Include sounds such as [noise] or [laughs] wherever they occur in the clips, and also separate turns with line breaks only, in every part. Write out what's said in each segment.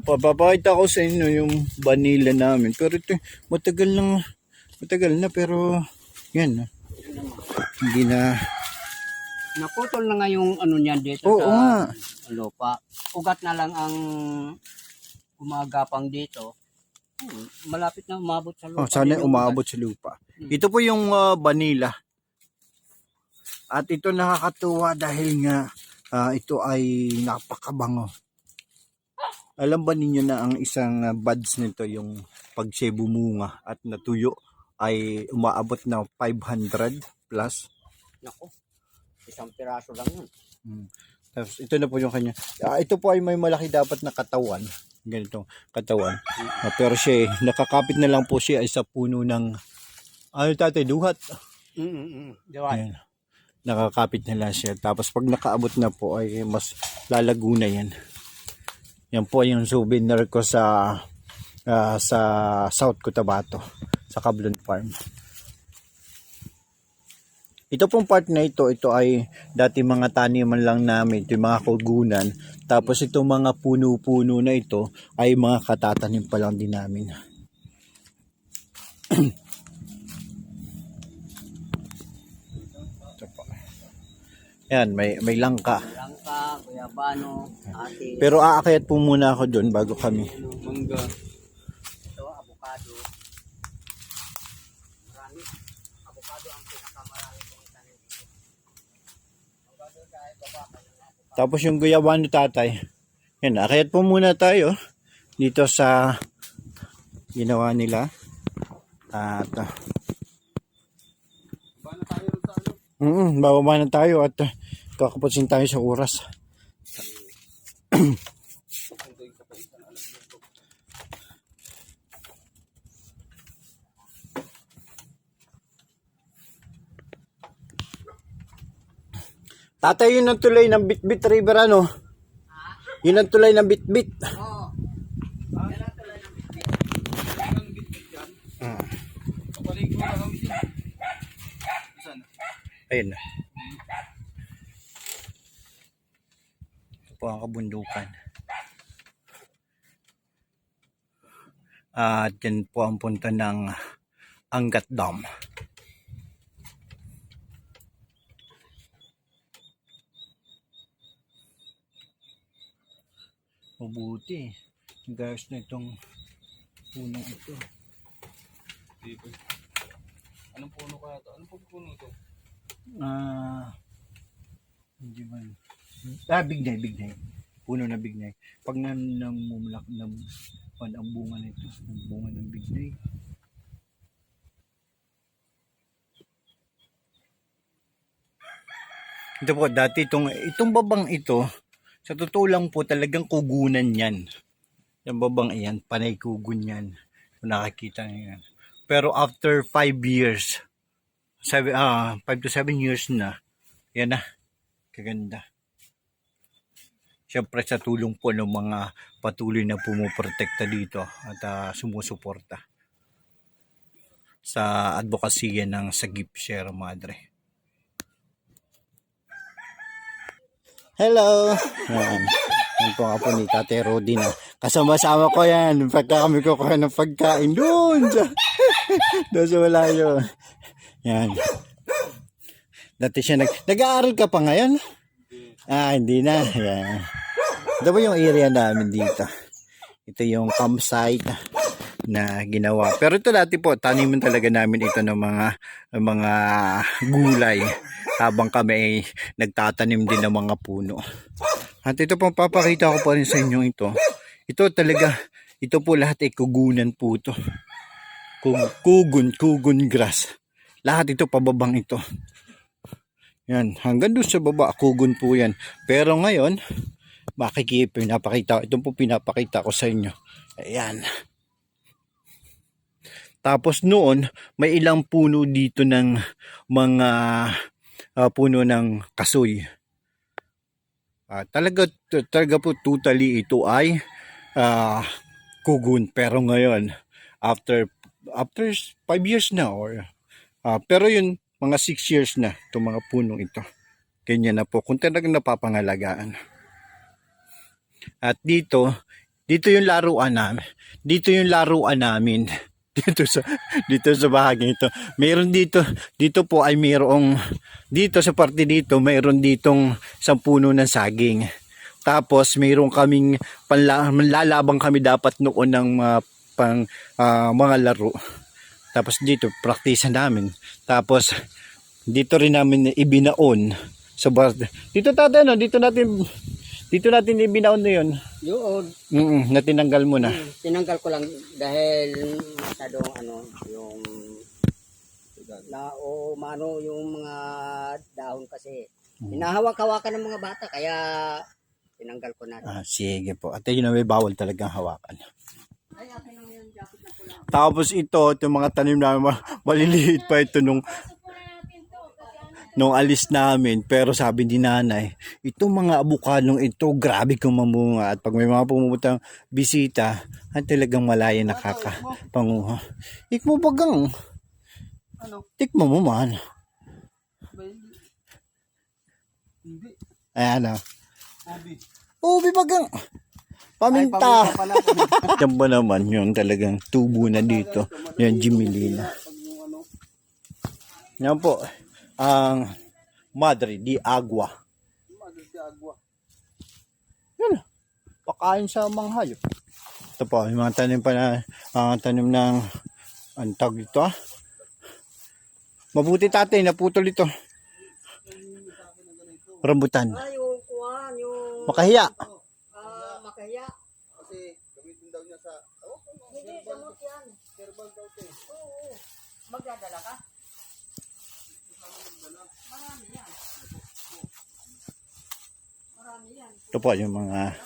Papapakita ko sa inyo yung vanilla namin. Pero ito, matagal lang, matagal na pero yan. ah. Hindi na,
Naputol na nga yung ano niyan dito
Oo
sa
nga.
lupa. Ugat na lang ang gumagapang dito. Hmm, malapit na umabot sa lupa.
oh, sana
yung
umabot sa lupa. Ito po yung ah, vanilla. At ito nakakatuwa dahil nga ah, ito ay napakabango. Alam ba ninyo na ang isang ah, buds nito yung pag siya bumunga at natuyo ay umaabot na 500 plus.
Nako, isang piraso lang yun.
Mm. Tapos ito na po yung kanya. Ah, ito po ay may malaki dapat na katawan. Ganitong katawan. Ah, pero siya eh, nakakapit na lang po siya ay sa puno ng ano tatay, duhat.
Mm-mm.
Ayan. Nakakapit na lang siya. Tapos pag nakaabot na po ay mas lalago na yan. Yan po yung souvenir ko sa ah, sa South Cotabato sa Cablon Farm. Ito pong part na ito, ito ay dati mga taniman lang namin, ito yung mga kugunan. Tapos itong mga puno-puno na ito ay mga katatanim pa lang din namin. [clears throat] Yan, may, may langka.
Langka, guyabano, ate,
Pero aakyat po muna ako doon bago kami.
mangga. Ito, avocado. Marami. Avocado ang pinakamarami kong tanim dito. Avocado baba pa.
Tapos yung guyabano tatay. Yan, aakyat po muna tayo dito sa ginawa nila. At uh, Mm, bababa na tayo at uh, kakapusin tayo sa oras. [clears throat] Tatay, yun ang tulay ng Bitbit River, ano? Yun ang tulay ng Bitbit.
Oo. Yan ang tulad ng bitbit.
Ayun na. Ito po ang kabundukan. At yan po ang punta ng Angat Dam. Mabuti. Guys na itong punong ito.
Dito. Anong puno kaya to? Anong puno to?
Ah, hindi man. Ah, bignay, bignay. Puno na bignay. Pag nan namumulak ng pan ang bunga nito, ang bunga ng bignay. Ito po, dati itong, itong babang ito, sa totoo lang po talagang kugunan yan. Yung babang iyan, panay kugun yan. Kung nakakita niyo yan. Pero after 5 years, seven, ah, 5 to 7 years na, yan na, kaganda. Siyempre sa tulong po ng mga patuloy na pumuprotekta dito at ah, sumusuporta sa advokasya ng Sagip Sierra Madre. Hello! Yan. Yan po nga po ni Tate Rodi na. Kasama-sama ko yan. Pagka kami kukuha ng pagkain doon sa, [laughs] doon sa malayo. Yan. Dati siya nag... Nag-aaral ka pa ngayon? Ah, hindi na. Yan. Ito yung area namin dito. Ito yung campsite na ginawa. Pero ito dati po, taniman talaga namin ito ng mga mga gulay habang kami ay nagtatanim din ng mga puno. At ito pong papakita ko pa rin sa inyo ito. Ito talaga, ito po lahat ay kugunan po ito. Kug- Kugun, kugun grass. Lahat ito pababang ito. Yan, hanggang doon sa baba, kugun po yan. Pero ngayon, makikip, pinapakita, ito po pinapakita ko sa inyo. Ayan. Tapos noon, may ilang puno dito ng mga ah, puno ng kasoy. Ah, talaga, talaga po totally ito ay ah, kugun. Pero ngayon, after after 5 years na or ah, pero yun, mga 6 years na itong mga punong ito. Ganyan na po. Kung talagang napapangalagaan. At dito, dito yung laruan namin. Dito yung laruan namin. [laughs] Dito sa dito sa bahagi ito. Meron dito dito po ay mayroong dito sa parte dito mayroon ditong isang puno ng saging. Tapos mayroon kaming panla, manlalabang kami dapat noon ng mga pang ah, mga laro. Tapos dito praktisan namin. Tapos dito rin namin ibinaon sa bar. Dito tatay no, dito natin dito natin ibinaon na 'yon.
Yun,
Mm, na tinanggal mo na.
tinanggal ko lang dahil masyadong ano, yung na o mano yung mga dahon kasi. Hinahawak-hawakan ng mga bata kaya tinanggal ko na.
Ah, sige po. At yun na may bawal talagang hawakan.
Ay, akin lang yung jacket na pula.
Tapos ito, itong mga tanim namin, ma- maliliit pa ito nung nung alis namin. Pero sabi ni nanay, itong mga abukadong ito, grabe kung mamunga. At pag may mga pumuputang bisita, ay talagang malaya nakakapanguha. Ikmo bagang.
Ano?
Tikmo mo man.
Hindi.
Ayan ah.
Obi.
Ubi bagang. Paminta. [laughs] Yan ba naman yun talagang tubo na dito. Yan, Jimelina. Yan po. Ang Madre di Agua.
Madre de agua.
Yan. Pakain sa mga hayop. Ito po, yung mga tanim pa na, ang tanim ng, ang tawag dito ah. Mabuti tatay, naputol ito. Rambutan.
Ah, yung kuwan, yung
Makahiya.
ah, makahiya.
Kasi gamitin daw niya sa... Oh,
Hindi, gamot yan.
herbal daw ito eh.
Oo. Magdadala ka? Marami yan. Marami yan.
Ito po yung mga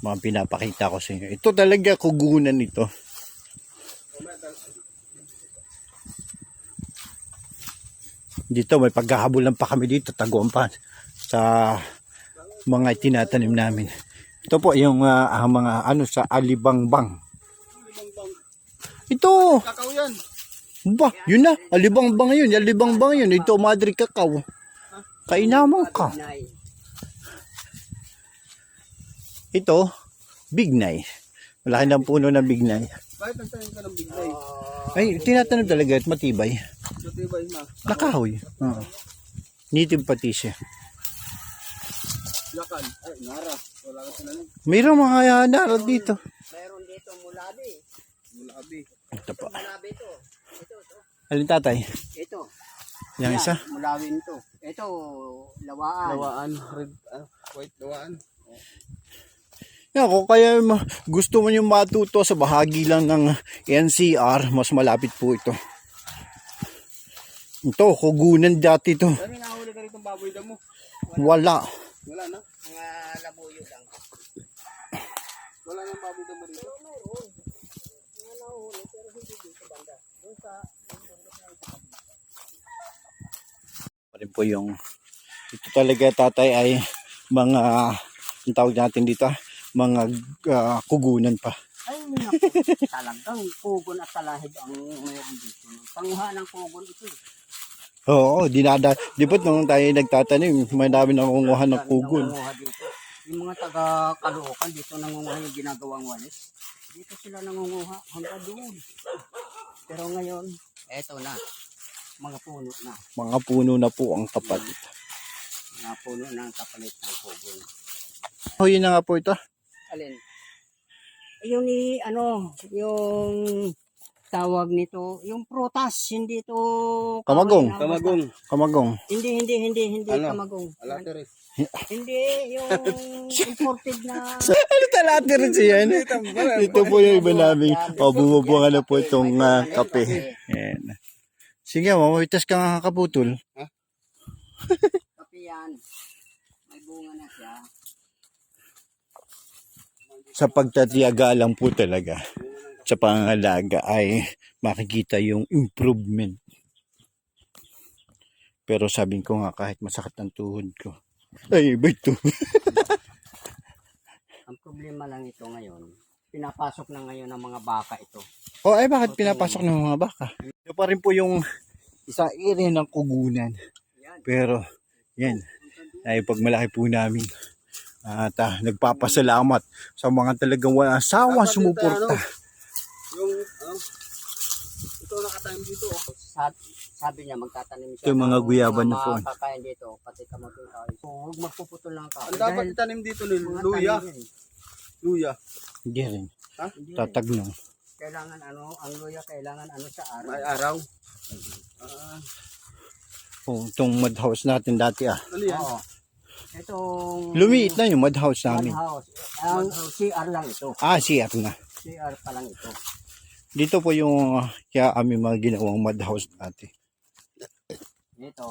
mga pinapakita ko sa inyo. Ito talaga kugunan ito. Dito may paghahabulan pa kami dito, taguan pa sa mga tinatanim namin. Ito po yung ang mga ano sa alibangbang. Ito,
Kakao yan.
ba, yun na, alibangbang yun, alibangbang yun. Ito madre kakao. Kainaman ka.
Nay.
Ito, bignay. Malaki ng puno ng bignay.
Bakit nagtanim ka ng biglay?
Ay, tinatanong talaga at matibay.
Matibay na.
Nakahoy. Oo. Native pati siya.
Ay, ngara. Wala ka tinanim.
Mayroong mga narod dito.
Meron dito mulabi.
Mulabi.
Ito pa.
Mulabi ito. Ito, ito.
Alin tatay?
Ito.
Yung
Yan,
isa?
Mulawin to. Ito, lawaan.
Lawaan. Red. ah, white lawaan.
Yan, kung kaya gusto mo yung matuto sa bahagi lang ng NCR, mas malapit po ito. Ito, kugunan dati to.
Dami nahuli ka rito baboy damo.
Wala.
Wala na.
Mga labuyo lang.
Wala nang baboy damo rito.
Mayroon. Mga nahuli, pero hindi dito banda. Doon sa,
rin po yung ito talaga tatay ay mga ang tawag natin dito ah, mga ah, kugunan pa
ay naku, [laughs] talagang pugon at talahib ang mayroon dito. Panguha ng pugon ito. eh.
oo dinada di ba nung tayo nagtatanim may dami na nangunguha ng
dito. Yung mga taga Caloocan dito nangunguha yung ginagawang walis. Dito sila nangunguha hanggang doon. Pero ngayon, eto na. Mga puno na.
mga puno na po ang tapat
Mga puno na ang kapalit ng pugon.
oh yun na nga po ito
Alin? Yung ni, ano, yung tawag nito, yung prutas, hindi to
Kamagong.
Kamagong.
kamagong
Hindi, hindi, hindi, hindi
Ano?
kamagong.
Alateres.
Hindi, yung [laughs] imported na
ano rin siya yan ito po yung iba namin o bumubuha na po itong ah, kape yan sige mamawitas ka nga kaputol
kape yan. May bunga na siya.
Sa pagtatiyaga lang po talaga sa pangalaga ay makikita yung improvement. Pero sabi ko nga kahit masakit ang tuhod ko. Ay, iba ito. [laughs]
Ang problema lang ito ngayon, pinapasok na ngayon ng mga baka ito.
O ay bakit pinapasok ng mga baka? Ito pa rin po yung isang area ng kugunan.
Yan.
Pero yan, ay pag malaki po namin At ah, nagpapasalamat sa mga talagang walang asawang
Dapat dito,
sumuporta.
ano, Yung, ano, ito nakatime dito. oh.
Sabi, sabi niya, magtatanim siya.
Ito yung mga guyaban na po.
Kakain dito, pati kamote kahoy. So, huwag magpuputol lang ka.
Ang dapat itanim dito luya.
yan.
Luya.
Hindi rin.
Rin.
Tatagnong.
Kailangan ano, ang luya kailangan ano sa araw.
May araw. Ah,
Oh, itong mud house natin dati ah.
ano yan?
Oo. Itong
Lumiit na yung mud house namin.
house. Ang CR lang ito.
Ah, CR na.
CR pa lang ito.
Dito po yung ah, kaya kami mga ginawang mud house dati.
Dito.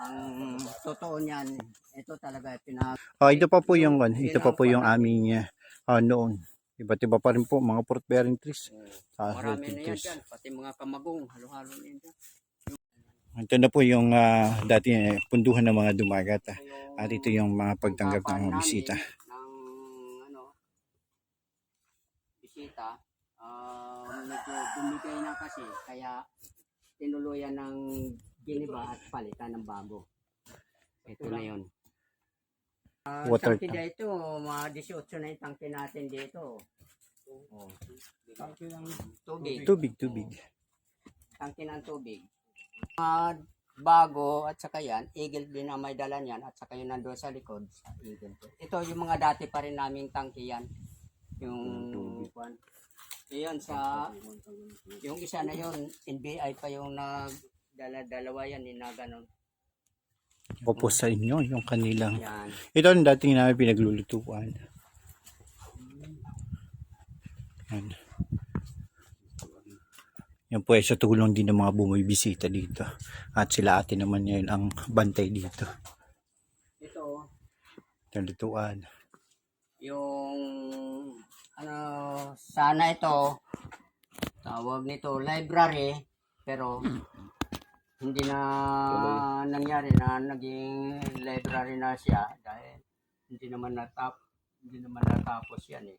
Ang totoo niyan, ito talaga pinag
Ah, ito pa po yung ano, ito pa po yung aming ah, noon. Iba't iba pa rin po mga fruit bearing trees. Sa
marami na yan
trees.
dyan. Pati mga kamagong, halo-halo na yan dyan.
Ito na po yung ah, dati eh, punduhan ng mga dumagat. ah.
Yung
At ito yung mga pagtanggap ng mga bisita.
Ng ano, bisita, ah medyo bumigay na kasi, kaya tinuluyan ng giniba at palitan ng bago. Ito na yun. Uh,
Water tank.
dito, mga 18 na yung tangke natin dito. Oh. Tubig.
Tubig, tubig.
Tangke ng tubig. Mga bago at saka yan, eagle din ang may dala niyan at saka yung nandun sa likod, sa eagle. to. Ito yung mga dati pa rin naming tangke yan. Yung kwan. Iyan sa yung isa na yun, NBI pa yung nag dala dalawa yan ni na ganun.
Ako po sa inyo yung kanilang.
Yan.
Ito ang dating namin pinaglulutuan. Yan. Yan po ay sa tulong din ng mga bumibisita dito. At sila ate naman ngayon ang bantay dito.
Ito
Yung lutuan.
yung ano sana ito tawag nito library pero hindi na nangyari na naging library na siya dahil hindi naman natap hindi naman natapos yan eh